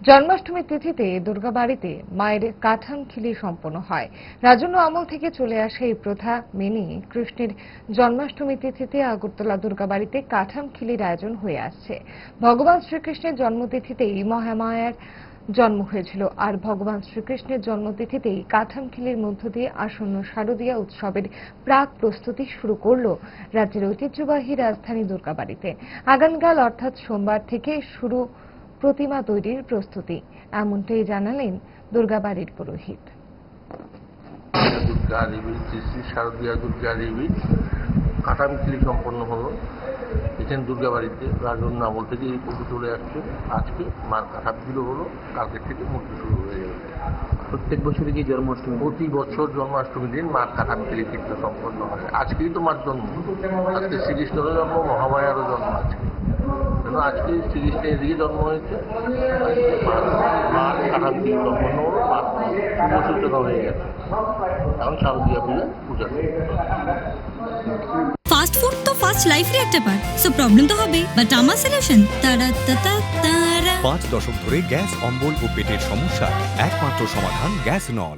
জন্মাষ্টমী তিথিতে দুর্গাবাড়িতে মায়ের কাঠামখিলি সম্পন্ন হয়। রাজন্য আমল থেকে চলে আসে এই প্রথা মেনে কৃষ্ণের জন্মাষ্টমী তিথিতে আগরতলা দুর্গাবাড়িতে কাঠামখিলির আয়োজন হয়ে আসছে। ভগবান শ্রীকৃষ্ণের জন্মতিথিতেই মহামায়ার জন্ম হয়েছিল আর ভগবান শ্রীকৃষ্ণের জন্মতিথিতেই কাঠামখিলির মধ্য দিয়ে আসন্ন শারদীয়া উৎসবের প্রাক প্রস্তুতি শুরু করল রাজ্যের ঐতিহ্যবাহী রাজধানী দুর্গাবাড়িতে। আগামীকাল অর্থাৎ সোমবার থেকে শুরু প্রতিমা তৈরির প্রস্তুতি। এমনটাই জানালেন দুর্গাবাড়ির পুরোহিত। দুর্গা দেবী শ্রী শ্রী শারদীয়া দুর্গা দেবী কাটামিখিলি সম্পন্ন হলো। এখানে দুর্গা বাড়িতে রাজন্য আমল থেকে এই পুজো চলে আসছে। আজকে মার কাঠামিখিলি হলো কালকে থেকে মূর্তি শুরু হয়ে যাবে। প্রত্যেক বছরই কি জন্মাষ্টমী? প্রতি বছর জন্মাষ্টমী দিন মার কাঠামিখিলি কিন্তু সম্পন্ন হয়। আজকেই তো মার জন্ম। আজকে শ্রীকৃষ্ণেরও জন্ম মহামায়ারও জন্ম আজকে। আজকে শ্রীকৃষ্ণের এদিকে জন্ম হয়েছে। মার হলো মার শুভ হয়ে গেছে। এখন শারদীয়া পূজা পূজা। ফাস্ট ফুড তো ফাস্ট লাইফের একটা পার্ট সো প্রবলেম তো হবে বাট আমার সলিউশন তারা তারা। পাঁচ দশক ধরে গ্যাস অম্বল ও পেটের সমস্যা একমাত্র সমাধান গ্যাস নল।